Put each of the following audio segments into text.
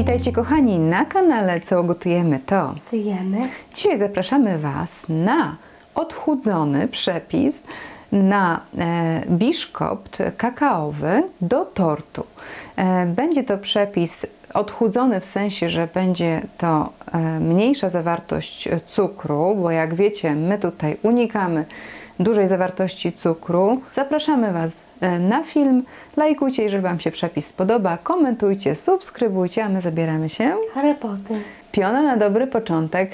Witajcie kochani na kanale Co gotujemy to. Syjemy. Dzisiaj zapraszamy Was na odchudzony przepis na e, biszkopt kakaowy do tortu. E, będzie to przepis odchudzony w sensie, że będzie to e, mniejsza zawartość cukru, bo jak wiecie, my tutaj unikamy dużej zawartości cukru. Zapraszamy Was na film. Lajkujcie, jeżeli Wam się przepis spodoba, komentujcie, subskrybujcie, a my zabieramy się Harry Potter. Piona na dobry początek.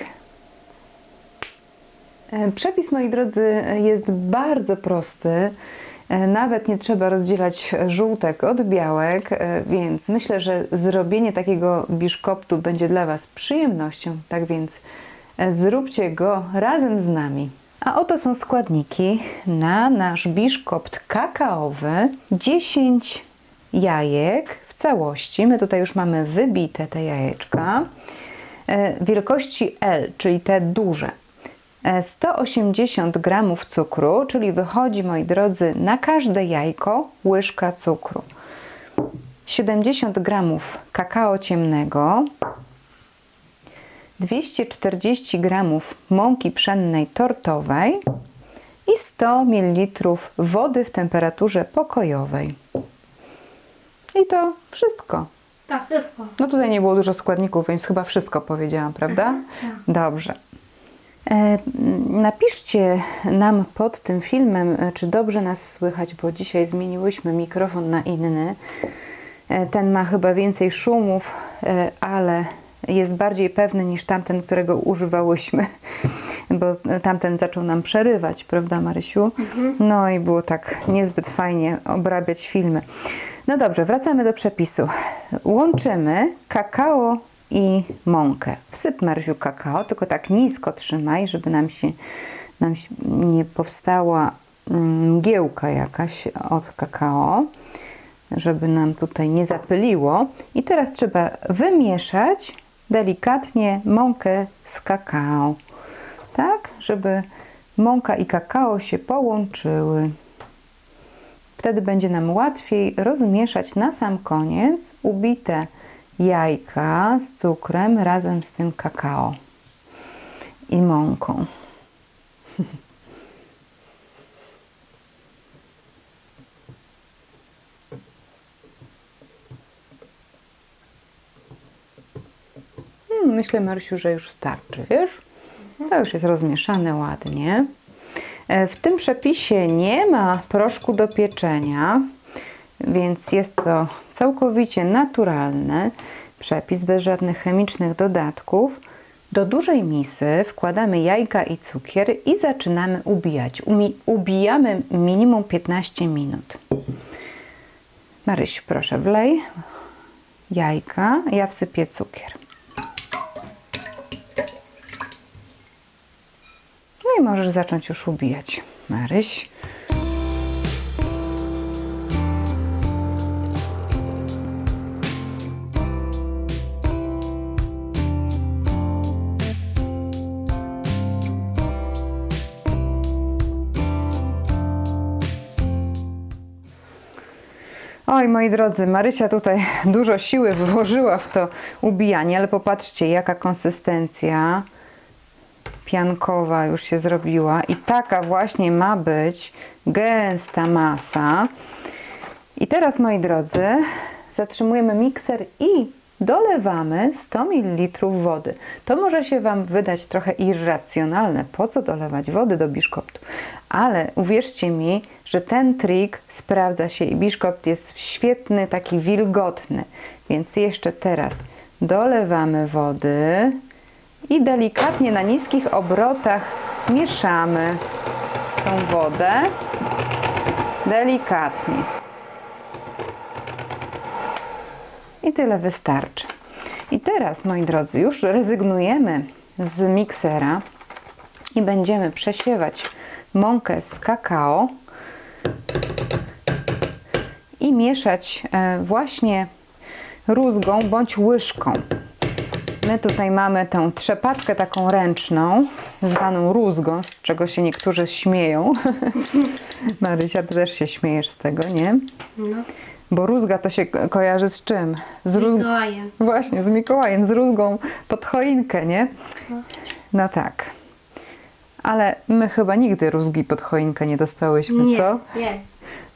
E, Przepis, moi drodzy, jest bardzo prosty. E, Nawet nie trzeba rozdzielać żółtek od białek, e, więc myślę, że zrobienie takiego biszkoptu będzie dla Was przyjemnością. Tak więc e, zróbcie go razem z nami. A oto są składniki na nasz biszkopt kakaowy. 10 jajek w całości. My tutaj już mamy wybite te jajeczka e, wielkości L, czyli te duże. E, 180 gramów cukru, czyli wychodzi, moi drodzy, na każde jajko łyżka cukru. 70 gramów kakao ciemnego, 240 gramów mąki pszennej tortowej i 100 ml wody w temperaturze pokojowej. I to wszystko. Tak, wszystko. No tutaj nie było dużo składników, więc chyba wszystko powiedziałam, prawda? Dobrze. E, napiszcie nam pod tym filmem, e, czy dobrze nas słychać, bo dzisiaj zmieniłyśmy mikrofon na inny. E, ten ma chyba więcej szumów, ale jest bardziej pewny niż tamten, którego używałyśmy, bo tamten zaczął nam przerywać, prawda Marysiu? No i było tak niezbyt fajnie obrabiać filmy. No dobrze, wracamy do przepisu. Łączymy kakao i mąkę. Wsyp Marysiu kakao, tylko tak nisko trzymaj, żeby nam się, nam się nie powstała mm, mgiełka jakaś od kakao, żeby nam tutaj nie zapyliło. I teraz trzeba wymieszać delikatnie mąkę z kakao, tak, żeby mąka i kakao się połączyły. Wtedy będzie nam łatwiej rozmieszać na sam koniec ubite jajka z cukrem razem z tym kakao i mąką. Myślę, Marysiu, że już starczy, wiesz? To już jest rozmieszane ładnie. E, W tym przepisie nie ma proszku do pieczenia, więc jest to całkowicie naturalny przepis bez żadnych chemicznych dodatków. Do dużej misy wkładamy jajka i cukier i zaczynamy ubijać. Umi- ubijamy minimum 15 minut. Maryś, proszę, wlej jajka, ja wsypię cukier. No i możesz zacząć już ubijać, Maryś. Oj, moi drodzy, Marysia tutaj dużo siły włożyła w to ubijanie, ale popatrzcie, jaka konsystencja piankowa już się zrobiła i taka właśnie ma być gęsta masa. I teraz, moi drodzy, zatrzymujemy mikser i dolewamy 100 ml wody. To może się Wam wydać trochę irracjonalne. Po co dolewać wody do biszkoptu? Ale uwierzcie mi, że ten trik sprawdza się i biszkopt jest świetny, taki wilgotny. Więc jeszcze teraz dolewamy wody i delikatnie na niskich obrotach mieszamy tą wodę. Delikatnie. I tyle wystarczy. I teraz, moi drodzy, już rezygnujemy z miksera i będziemy przesiewać mąkę z kakao i mieszać e, właśnie rózgą bądź łyżką. My tutaj mamy tę trzepatkę taką ręczną, zwaną rózgą, z czego się niektórzy śmieją. Marysia, ty też się śmiejesz z tego, nie? No. Bo rózga to się ko- kojarzy z czym? Z rózg... Mikołajem. Właśnie, z Mikołajem, z rózgą pod choinkę, nie? No tak. Ale my chyba nigdy rózgi pod choinkę nie dostałyśmy, Nie, co? nie.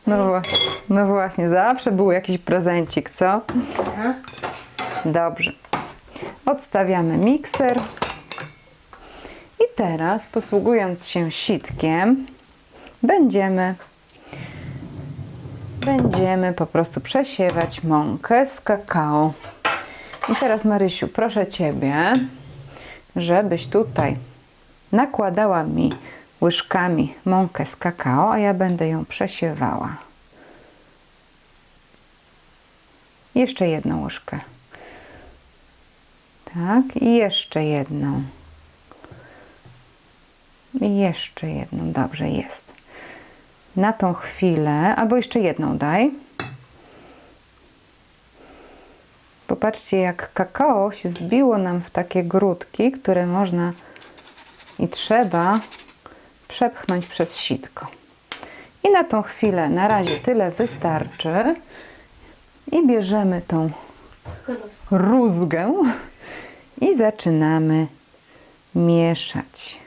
No, wła- no właśnie, zawsze był jakiś prezencik, co? Aha. Dobrze. Odstawiamy mikser. I teraz, posługując się sitkiem, będziemy będziemy po prostu przesiewać mąkę z kakao. I teraz Marysiu, proszę Ciebie, żebyś tutaj nakładała mi łyżkami mąkę z kakao, a ja będę ją przesiewała. Jeszcze jedną łyżkę. Tak, i jeszcze jedną. I jeszcze jedną. Dobrze, jest. Na tą chwilę, albo jeszcze jedną daj. Popatrzcie, jak kakao się zbiło nam w takie grudki, które można i trzeba przepchnąć przez sitko. I na tą chwilę, na razie tyle wystarczy. I bierzemy tą rózgę i zaczynamy mieszać.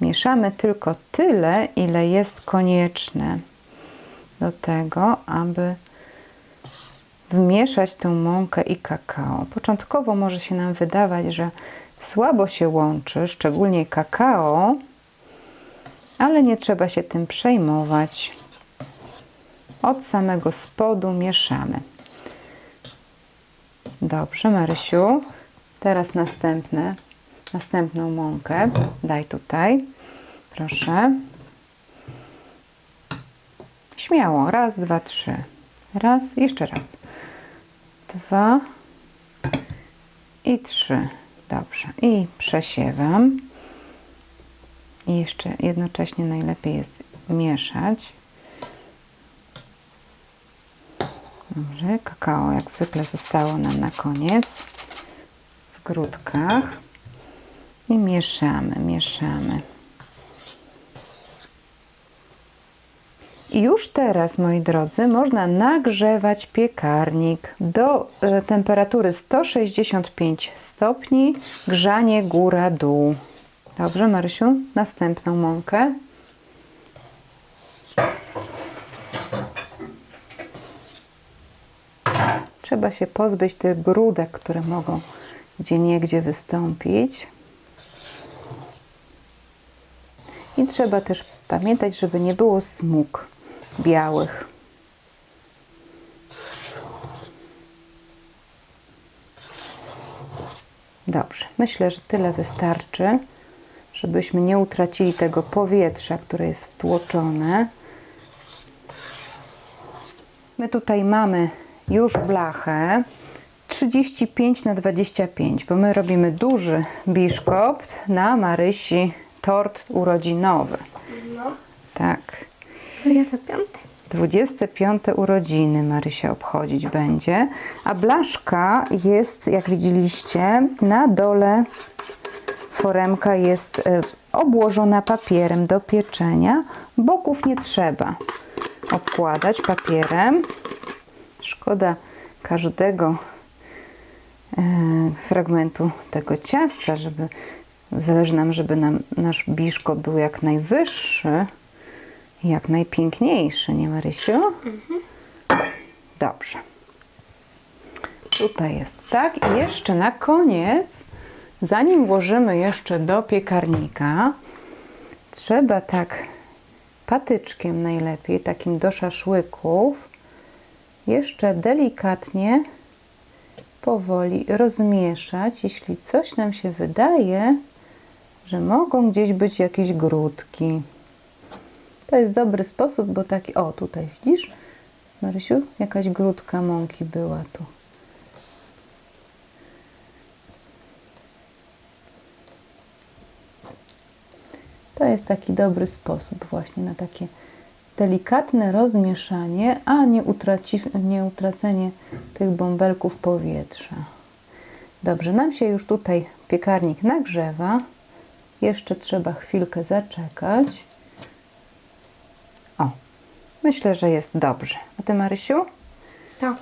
Mieszamy tylko tyle, ile jest konieczne do tego, aby wmieszać tą mąkę i kakao. Początkowo może się nam wydawać, że słabo się łączy, szczególnie kakao, ale nie trzeba się tym przejmować. Od samego spodu mieszamy. Dobrze, Marysiu. Teraz następne, następną mąkę. Daj tutaj. Proszę. Śmiało. Raz, dwa, trzy. Raz, jeszcze raz. Dwa i trzy. Dobrze. I przesiewam. I jeszcze jednocześnie najlepiej jest mieszać. Dobrze, kakao jak zwykle zostało nam na koniec w grudkach i mieszamy, mieszamy. I już teraz, moi drodzy, można nagrzewać piekarnik do e, temperatury 165 stopni, grzanie góra-dół. Dobrze, Marysiu? Następną mąkę. Trzeba się pozbyć tych grudek, które mogą gdzie niegdzie wystąpić. I trzeba też pamiętać, żeby nie było smug białych. Dobrze, myślę, że tyle wystarczy, żebyśmy nie utracili tego powietrza, które jest wtłoczone. My tutaj mamy już blachę 35 na 25, bo my robimy duży biszkopt na Marysi tort urodzinowy. No. Tak. Ja to piąte. 25 urodziny Marysia obchodzić będzie, a blaszka jest, jak widzieliście, na dole foremka jest e, obłożona papierem do pieczenia. Boków nie trzeba obkładać papierem. Szkoda każdego fragmentu tego ciasta, żeby zależy nam, żeby nam nasz biszkop był jak najwyższy, jak najpiękniejszy, nie Marysiu? Dobrze. Tutaj jest tak. I jeszcze na koniec, zanim włożymy jeszcze do piekarnika, trzeba tak patyczkiem najlepiej, takim do szaszłyków, jeszcze delikatnie, powoli rozmieszać, jeśli coś nam się wydaje, że mogą gdzieś być jakieś grudki. To jest dobry sposób, bo taki, o tutaj widzisz, Marysiu, jakaś grudka mąki była tu. To jest taki dobry sposób właśnie na takie delikatne rozmieszanie, a nie, utraci, nie utracenie tych bąbelków powietrza. Dobrze, nam się już tutaj piekarnik nagrzewa. Jeszcze trzeba chwilkę zaczekać. O, myślę, że jest dobrze. A ty, Marysiu? Tak.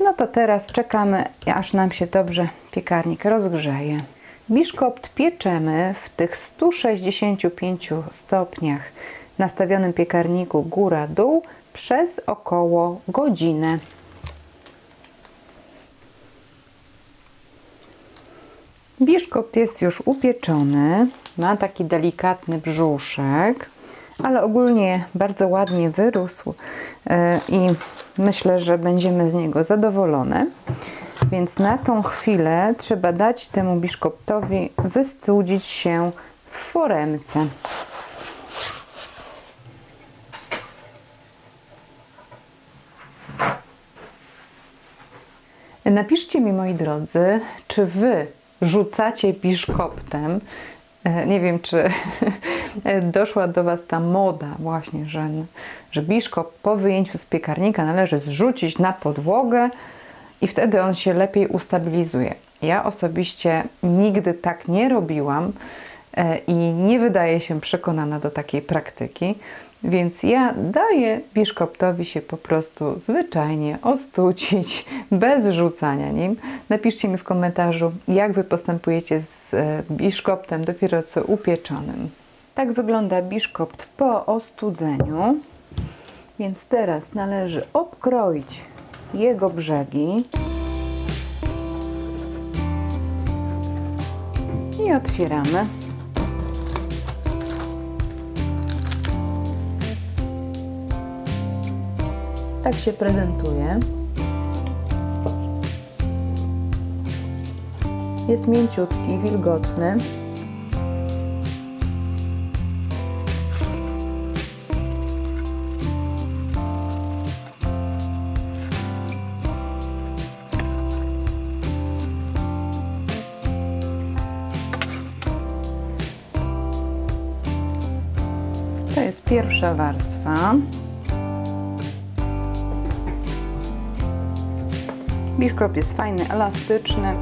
No to teraz czekamy, aż nam się dobrze piekarnik rozgrzeje. Biszkopt pieczemy w tych 165 stopniach nastawionym piekarniku góra-dół przez około godzinę. Biszkopt jest już upieczony, ma taki delikatny brzuszek, ale ogólnie bardzo ładnie wyrósł e, i myślę, że będziemy z niego zadowolone. Więc na tą chwilę trzeba dać temu biszkoptowi wystudzić się w foremce. Napiszcie mi, moi drodzy, czy wy rzucacie biszkoptem? E, Nie wiem, czy doszła do Was ta moda właśnie, że, że biszkop po wyjęciu z piekarnika należy zrzucić na podłogę i wtedy on się lepiej ustabilizuje. Ja osobiście nigdy tak nie robiłam e, i nie wydaje się przekonana do takiej praktyki, więc ja daję biszkoptowi się po prostu zwyczajnie ostucić, bez rzucania nim. Napiszcie mi w komentarzu, jak Wy postępujecie z e, biszkoptem dopiero co upieczonym. Tak wygląda biszkopt po ostudzeniu. Więc teraz należy obkroić jego brzegi i otwieramy. Tak się prezentuje. Jest mięciutki, wilgotny. Pierwsza warstwa. Biszkop jest fajny, elastyczny.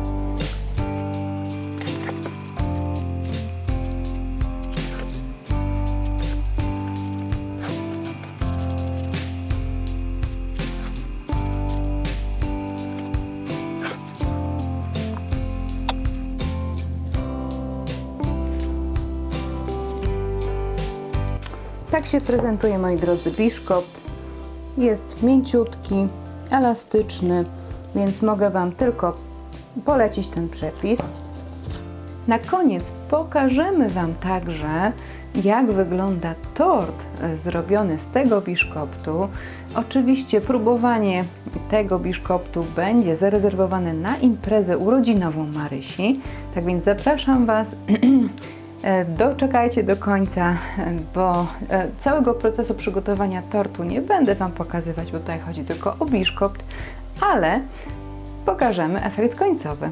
Tak się prezentuje, moi drodzy, biszkopt. Jest mięciutki, elastyczny, więc mogę Wam tylko polecić ten przepis. Na koniec pokażemy Wam także, jak wygląda tort e, zrobiony z tego biszkoptu. Oczywiście próbowanie tego biszkoptu będzie zarezerwowane na imprezę urodzinową Marysi. Tak więc zapraszam Was Doczekajcie do końca, e, bo e, całego procesu przygotowania tortu nie będę Wam pokazywać, bo tutaj chodzi tylko o biszkopt, ale pokażemy efekt końcowy.